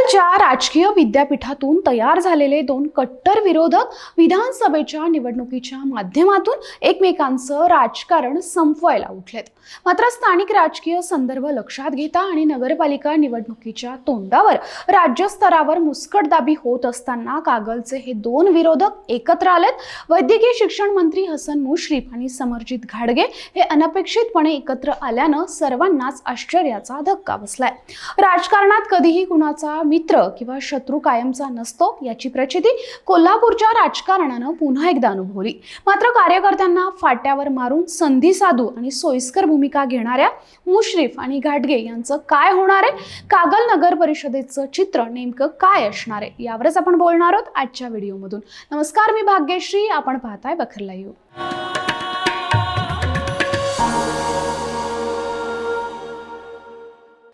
केरळच्या राजकीय विद्यापीठातून तयार झालेले दोन कट्टर विरोधक विधानसभेच्या निवडणुकीच्या माध्यमातून एकमेकांचं राजकारण संपवायला उठलेत. मात्र स्थानिक राजकीय संदर्भ लक्षात घेता आणि नगरपालिका निवडणुकीच्या तोंडावर राज्यस्तरावर मुस्कटदाबी होत असताना कागलचे हे दोन विरोधक एकत्र आलेत. वैद्यकीय शिक्षण मंत्री हसन मुश्रीफ आणि समरजित घाडगे हे अनपेक्षितपणे एकत्र आल्यानं सर्वांनाच आश्चर्याचा धक्का बसलाय. राजकारणात कधीही कुणाचा मित्र किंवा शत्रू कायमचा नसतो याची प्रचिती कोल्हापूरच्या राजकारणानं पुन्हा एकदा अनुभवली. मात्र कार्यकर्त्यांना फाट्यावर मारून संधी साधू आणि सोयीस्कर भूमिका घेणाऱ्या मुश्रीफ आणि घाटगे यांचं काय होणार आहे? कागल नगर परिषदेचं चित्र नेमकं काय असणार आहे? यावरच आपण बोलणार आहोत आजच्या व्हिडिओमधून. नमस्कार मी भाग्यश्री. आपण पाहताय बखरला येऊ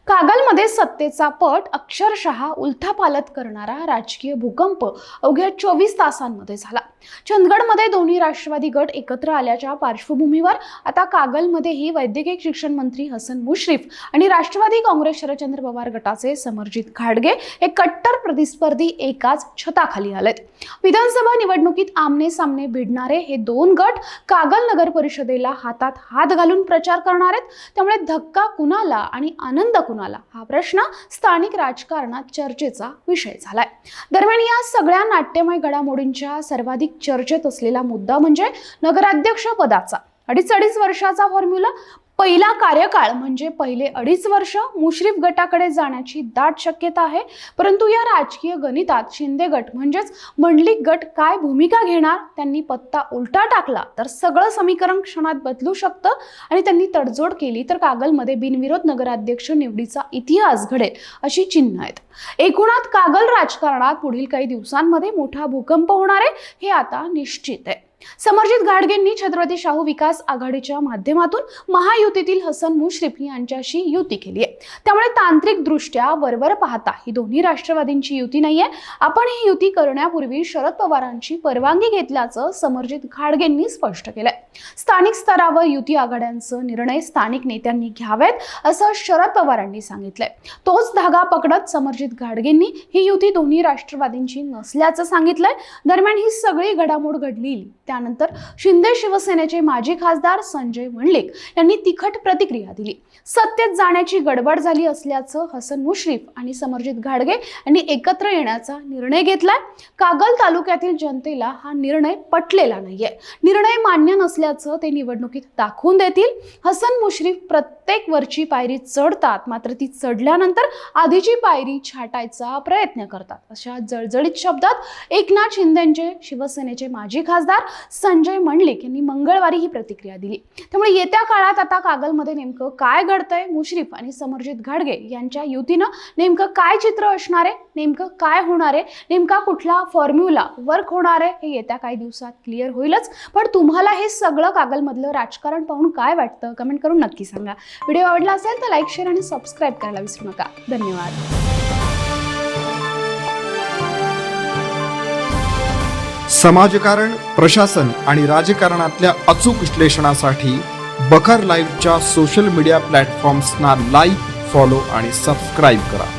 कागल राज्यामध्ये सत्तेचा पट अक्षरशः उलथापालत करणारा राजकीय भूकंप अवघ्या चोवीस तासांमध्ये झाला. चंदगडमध्ये दोन्ही राष्ट्रवादी गट एकत्र आल्याच्या पार्श्वभूमीवर आता कागलमध्येही वैद्यकीय शिक्षण मंत्री हसन मुश्रीफ आणि राष्ट्रवादी काँग्रेस शरदचंद्र पवार गटाचे समरजित खाडगे हे कट्टर प्रतिस्पर्धी एकाच छताखाली आलेत. विधानसभा निवडणुकीत आमने सामने भिडणारे हे दोन गट कागल नगर परिषदेला हातात हात घालून प्रचार करणार आहेत. त्यामुळे धक्का कुणाला आणि आनंद कुणाला हा प्रश्न स्थानिक राजकारणात चर्चेचा विषय झालाय. दरम्यान या सगळ्या नाट्यमय घडामोडींच्या सर्वाधिक चर्चेत असलेला मुद्दा म्हणजे नगराध्यक्ष पदाचा. अडीच अडीच वर्षाचा फॉर्म्युला पहिला कार्यकाळ म्हणजे पहिले अडीच वर्ष मुश्रीफ गटाकडे जाण्याची दाट शक्यता आहे. परंतु या राजकीय गणितात शिंदे गट म्हणजेच मंडलिक गट काय भूमिका घेणार? त्यांनी पत्ता उलटा टाकला तर सगळं समीकरण क्षणात बदलू शकतं आणि त्यांनी तडजोड केली तर कागलमध्ये बिनविरोध नगराध्यक्ष निवडीचा इतिहास घडेल अशी चिन्ह आहेत. एकूणात कागल राजकारणात पुढील काही दिवसांमध्ये मोठा भूकंप होणार आहे हे आता निश्चित आहे. समरजित घाडगेंनी छत्रपती शाहू विकास आघाडीच्या माध्यमातून महायुतीतील हसन मुश्रीफ यांच्याशी युती केली आहे. त्यामुळे तांत्रिक दृष्ट्या वरवर पाहता ही दोन्ही राष्ट्रवादींची युती नाहीये. आपण ही युती करण्यापूर्वी शरद पवारांची परवानगी घेतल्याचं समरजित घाडगेंनी स्पष्ट केलंय. स्थानिक स्तरावर युती आघाड्यांचं निर्णय स्थानिक नेत्यांनी घ्यावेत असं शरद पवारांनी सांगितलंय. तोच धागा पकडत समरजित घाडगेंनी ही युती दोन्ही राष्ट्रवादींची नसल्याचं सांगितलंय. दरम्यान ही सगळी घडामोड घडली त्यानंतर शिंदे शिवसेनेचे माजी खासदार संजय मंडलिक यांनी तिखट प्रतिक्रिया दिली. सत्तेत जाण्याची गडबड झाली असल्याचं हसन मुश्रीफ आणि समरजित घाडगे यांनी एकत्र येण्याचा निर्णय घेतलाय. कागल तालुक्यातील जनतेला हा निर्णय पटलेला नाहीये. निर्णय मान्य नसल्या असल्याचं ते निवडणुकीत दाखवून देतील. हसन मुश्रीफ प्रत्येक वरची पायरी चढतात मात्र ती चढल्यानंतर आधीची पायरी छाटायचा प्रयत्न करतात. अशा जळजळीत शब्दात एकनाथ शिंदेचे शिवसेनेचे माजी खासदार संजय मंडलिक यांनी मंगळवारी ही प्रतिक्रिया दिली. त्यामुळे येत्या काळात आता कागलमध्ये नेमकं काय घडतंय? मुश्रीफ आणि समरजित घाडगे यांच्या युतीनं नेमकं काय चित्र असणार आहे? नेमकं काय होणार आहे? नेमका कुठला फॉर्म्युला वर्क होणार आहे? हे येत्या काही दिवसात क्लिअर होईलच. पण तुम्हाला हे सगळं कागलमधलं राजकारण पाहून काय वाटतं कमेंट करून नक्की सांगा. व्हिडिओ आवडला असेल तर लाईक शेअर आणि सबस्क्राईब करायला विसरू नका. धन्यवाद. समाजकारण प्रशासन आणि राजकारणातल्या अचूक विश्लेषणासाठी बखर लाईव्हच्या सोशल मीडिया प्लॅटफॉर्म्सना लाईक फॉलो आणि सबस्क्राईब करा.